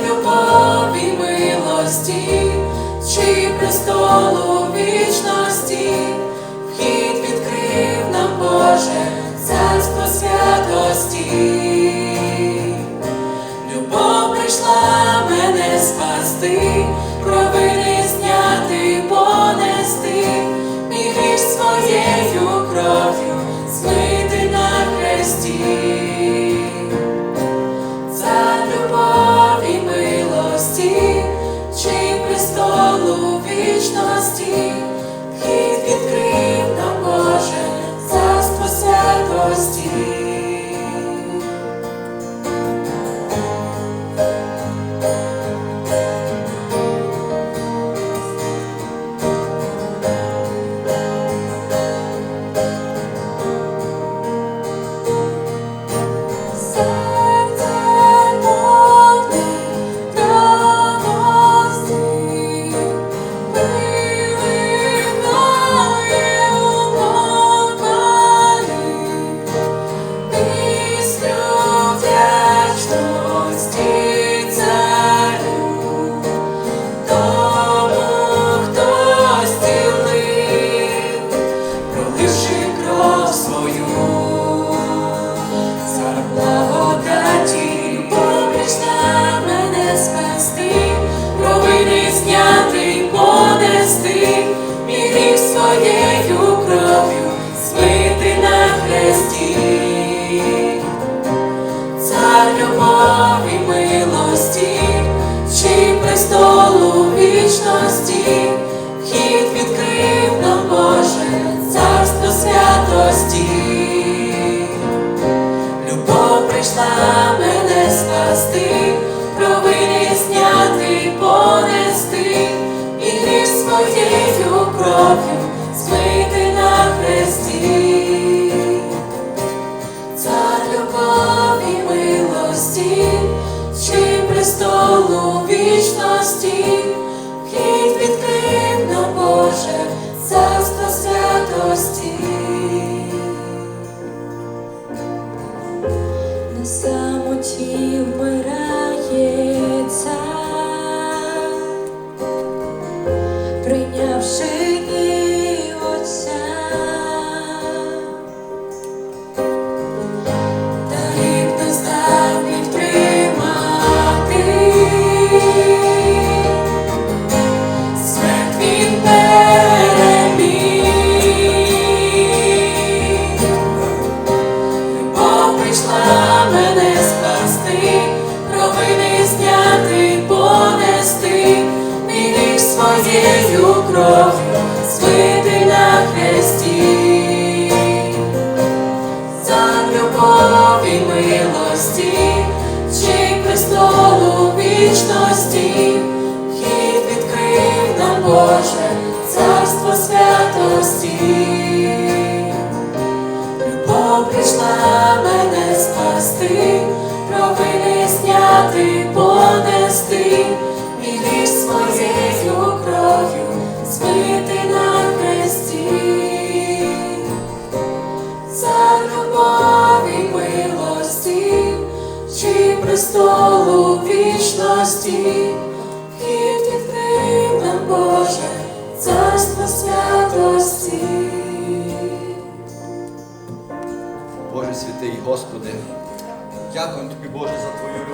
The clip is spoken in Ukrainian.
любові, милості, чи престолу вічності, вхід відкрив нам Боже. still кроків змити на хресті, цар любові милості, чи престолу вічності, вхід відкрив на Боже царство святості. На самоті вмирає. свою кров спити на хресті, за любов милості, чи престолу вічності, вхід відкрив нам Боже царство святості, любов прийшла мене спасти, провини сняти, понести. престолу вічності, вхід відкрив нам, Боже, царство святості. Боже святий, Господи, дякую тобі, Боже, за Твою любов.